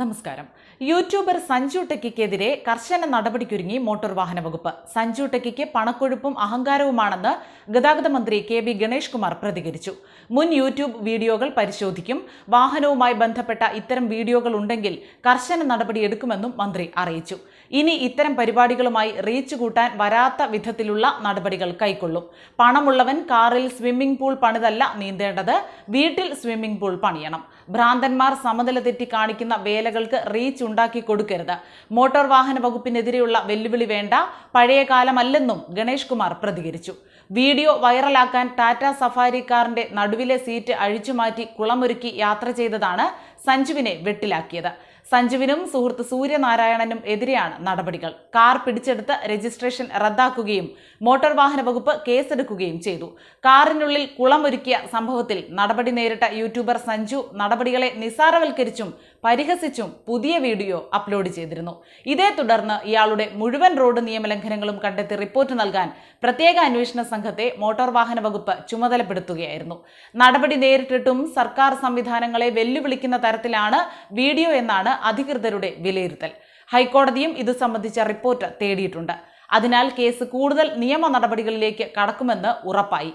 നമസ്കാരം. യൂട്യൂബർ സഞ്ജു ടെക്കിക്കെതിരെ കർശന നടപടിക്കൊരുങ്ങി മോട്ടോർ വാഹന വകുപ്പ്. സഞ്ജു ടെക്കിക്ക് പണക്കൊഴുപ്പും അഹങ്കാരവുമാണെന്ന് ഗതാഗത മന്ത്രി കെ ബി ഗണേഷ് കുമാർ പ്രതികരിച്ചു. മുൻ യൂട്യൂബ് വീഡിയോകൾ പരിശോധിക്കും. വാഹനവുമായി ബന്ധപ്പെട്ട ഇത്തരം വീഡിയോകൾ ഉണ്ടെങ്കിൽ കർശന നടപടിയെടുക്കുമെന്നും മന്ത്രി അറിയിച്ചു. ഇനി ഇത്തരം പരിപാടികളുമായി റീച്ച് കൂട്ടാൻ വരാത്ത വിധത്തിലുള്ള നടപടികൾ കൈക്കൊള്ളും. പണമുള്ളവൻ കാറിൽ സ്വിമ്മിംഗ് പൂൾ പണിതല്ല നീന്തേണ്ടത്. വീട്ടിൽ സ്വിമ്മിംഗ് പൂൾ പണിയണം. ഭ്രാന്തന്മാർ സമനില തെറ്റി കാണിക്കുന്ന വേലകൾക്ക് റീച്ച് ഉണ്ടാക്കി കൊടുക്കരുത്. മോട്ടോർ വാഹന വകുപ്പിനെതിരെയുള്ള വെല്ലുവിളി വേണ്ട പഴയ കാലമല്ലെന്നും ഗണേഷ് കുമാർ പ്രതികരിച്ചു. വീഡിയോ വൈറലാക്കാൻ ടാറ്റ സഫാരി കാറിന്റെ നടുവിലെ സീറ്റ് അഴിച്ചുമാറ്റി കുളമൊരുക്കി യാത്ര ചെയ്തതാണ് സഞ്ജുവിനെ വെട്ടിലാക്കിയത്. സഞ്ജുവിനും സുഹൃത്ത് സൂര്യനാരായണനും എതിരെയാണ് നടപടികൾ. കാർ പിടിച്ചെടുത്ത് രജിസ്ട്രേഷൻ റദ്ദാക്കുകയും മോട്ടോർ വാഹന വകുപ്പ് കേസെടുക്കുകയും ചെയ്തു. കാറിനുള്ളിൽ കുളമൊരുക്കിയ സംഭവത്തിൽ നടപടി നേരിട്ട യൂട്യൂബർ സഞ്ജു നടപടികളെ നിസാരവൽക്കരിച്ചും പരിഹസിച്ചും പുതിയ വീഡിയോ അപ്ലോഡ് ചെയ്തിരുന്നു. ഇതേ തുടർന്ന് ഇയാളുടെ മുഴുവൻ റോഡ് നിയമലംഘനങ്ങളും കണ്ടെത്തി റിപ്പോർട്ട് നൽകാൻ പ്രത്യേക അന്വേഷണ സംഘത്തെ മോട്ടോർ വാഹന വകുപ്പ് ചുമതലപ്പെടുത്തുകയായിരുന്നു. നടപടി നേരിട്ടിട്ടും സർക്കാർ സംവിധാനങ്ങളെ വെല്ലുവിളിക്കുന്ന തരത്തിലാണ് വീഡിയോ എന്നാണ് അധികൃതരുടെ വിലയിരുത്തൽ. ഹൈക്കോടതിയും ഇത് സംബന്ധിച്ച റിപ്പോർട്ട് തേടിയിട്ടുണ്ട്. അതിനാൽ കേസ് കൂടുതൽ നിയമ നടപടികളിലേക്ക് കടക്കുമെന്ന് ഉറപ്പായി.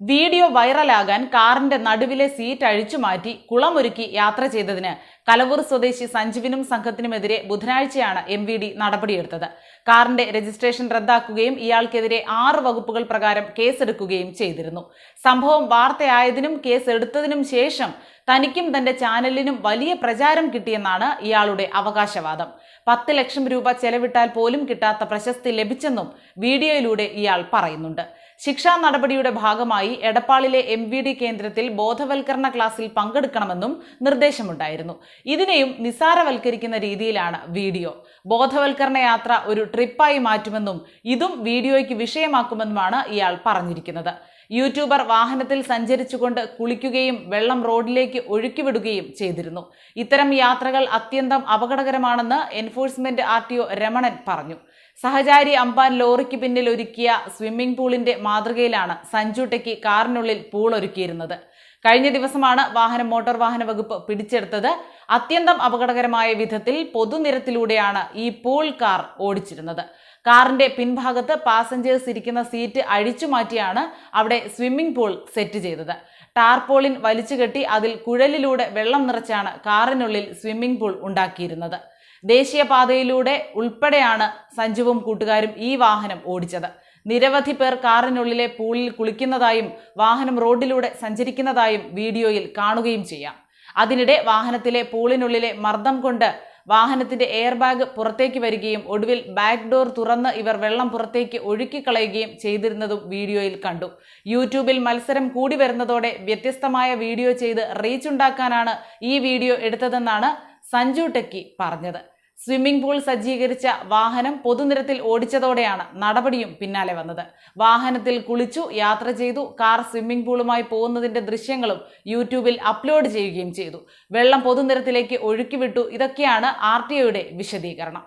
വീഡിയോ വൈറലാകാൻ കാറിന്റെ നടുവിലെ സീറ്റ് അഴിച്ചുമാറ്റി കുളമൊരുക്കി യാത്ര ചെയ്തതിന് കലവൂർ സ്വദേശി സഞ്ജീവിനും സംഘത്തിനുമെതിരെ ബുധനാഴ്ചയാണ് എം വി ഡി നടപടിയെടുത്തത്. കാറിന്റെ രജിസ്ട്രേഷൻ റദ്ദാക്കുകയും ഇയാൾക്കെതിരെ ആറ് വകുപ്പുകൾ പ്രകാരം കേസെടുക്കുകയും ചെയ്തിരുന്നു. സംഭവം വാർത്തയായതിനും കേസ് എടുത്തതിനും ശേഷം തനിക്കും തന്റെ ചാനലിനും വലിയ പ്രചാരം കിട്ടിയെന്നാണ് ഇയാളുടെ അവകാശവാദം. പത്ത് ലക്ഷം രൂപ ചെലവിട്ടാൽ പോലും കിട്ടാത്ത പ്രശസ്തി ലഭിച്ചെന്നും വീഡിയോയിലൂടെ ഇയാൾ പറയുന്നുണ്ട്. ശിക്ഷാ നടപടിയുടെ ഭാഗമായി എടപ്പാളിലെ എം കേന്ദ്രത്തിൽ ബോധവൽക്കരണ ക്ലാസ്സിൽ പങ്കെടുക്കണമെന്നും നിർദ്ദേശമുണ്ടായിരുന്നു. ഇതിനെയും നിസാരവൽക്കരിക്കുന്ന രീതിയിലാണ് വീഡിയോ. ബോധവൽക്കരണ യാത്ര ഒരു ട്രിപ്പായി മാറ്റുമെന്നും ഇതും വീഡിയോയ്ക്ക് വിഷയമാക്കുമെന്നുമാണ് ഇയാൾ പറഞ്ഞിരിക്കുന്നത്. യൂട്യൂബർ വാഹനത്തിൽ സഞ്ചരിച്ചുകൊണ്ട് കുളിക്കുകയും വെള്ളം റോഡിലേക്ക് ഒഴുക്കിവിടുകയും ചെയ്തിരുന്നു. ഇത്തരം യാത്രകൾ അത്യന്തം അപകടകരമാണെന്ന് എൻഫോഴ്സ്മെന്റ് ആർ ടി രമണൻ പറഞ്ഞു. സഹചാരി അമ്പാൻ ലോറിക്ക് പിന്നിൽ ഒരുക്കിയ സ്വിമ്മിംഗ് പൂളിന്റെ മാതൃകയിലാണ് സഞ്ജു കാറിനുള്ളിൽ പൂൾ ഒരുക്കിയിരുന്നത് കഴിഞ്ഞ ദിവസമാണ് വാഹനം മോട്ടോർ വാഹന വകുപ്പ് പിടിച്ചെടുത്തത്. അത്യന്തം അപകടകരമായ വിധത്തിൽ പൊതുനിരത്തിലൂടെയാണ് ഈ പൂൾ കാർ ഓടിച്ചിരുന്നത്. കാറിന്റെ പിൻഭാഗത്ത് പാസഞ്ചേഴ്സ് ഇരിക്കുന്ന സീറ്റ് അഴിച്ചു മാറ്റിയാണ് അവിടെ സ്വിമ്മിംഗ് പൂൾ സെറ്റ് ചെയ്തത്. ടാർപോളിൻ വലിച്ചുകെട്ടി അതിൽ കുഴലിലൂടെ വെള്ളം നിറച്ചാണ് കാറിനുള്ളിൽ സ്വിമ്മിംഗ് പൂൾ ഉണ്ടാക്കിയിരുന്നത്. ദേശീയപാതയിലൂടെ ഉൾപ്പെടെയാണ് സഞ്ജുവും കൂട്ടുകാരും ഈ വാഹനം ഓടിച്ചത്. നിരവധി പേർ കാറിനുള്ളിലെ പൂളിൽ കുളിക്കുന്നതായും വാഹനം റോഡിലൂടെ സഞ്ചരിക്കുന്നതായും വീഡിയോയിൽ കാണുകയും ചെയ്യാം. അതിനിടെ വാഹനത്തിലെ പൂളിനുള്ളിലെ മർദ്ദം കൊണ്ട് വാഹനത്തിന്റെ എയർ ബാഗ് പുറത്തേക്ക് വരികയും ഒടുവിൽ ബാക്ക് ഡോർ തുറന്ന് ഇവർ വെള്ളം പുറത്തേക്ക് ഒഴുക്കിക്കളയുകയും ചെയ്തിരുന്നതും വീഡിയോയിൽ കണ്ടു. യൂട്യൂബിൽ മത്സരം കൂടി വരുന്നതോടെ വ്യത്യസ്തമായ വീഡിയോ ചെയ്ത് റീച്ച് ഉണ്ടാക്കാനാണ് ഈ വീഡിയോ എടുത്തതെന്നാണ് സഞ്ജു ടെക്കി പറഞ്ഞത്. സ്വിമ്മിംഗ് പൂൾ സജ്ജീകരിച്ച വാഹനം പൊതുനിരത്തിൽ ഓടിച്ചതോടെയാണ് നടപടിയും പിന്നാലെ വന്നത്. വാഹനത്തിൽ കുളിച്ചു യാത്ര ചെയ്തു കാർ സ്വിമ്മിംഗ് പൂളുമായി പോകുന്നതിന്റെ ദൃശ്യങ്ങളും യൂട്യൂബിൽ അപ്ലോഡ് ചെയ്യുകയും ചെയ്തു. വെള്ളം പൊതുനിരത്തിലേക്ക് ഒഴുക്കിവിട്ടു ഇതൊക്കെയാണ് ആർ ടി വിശദീകരണം.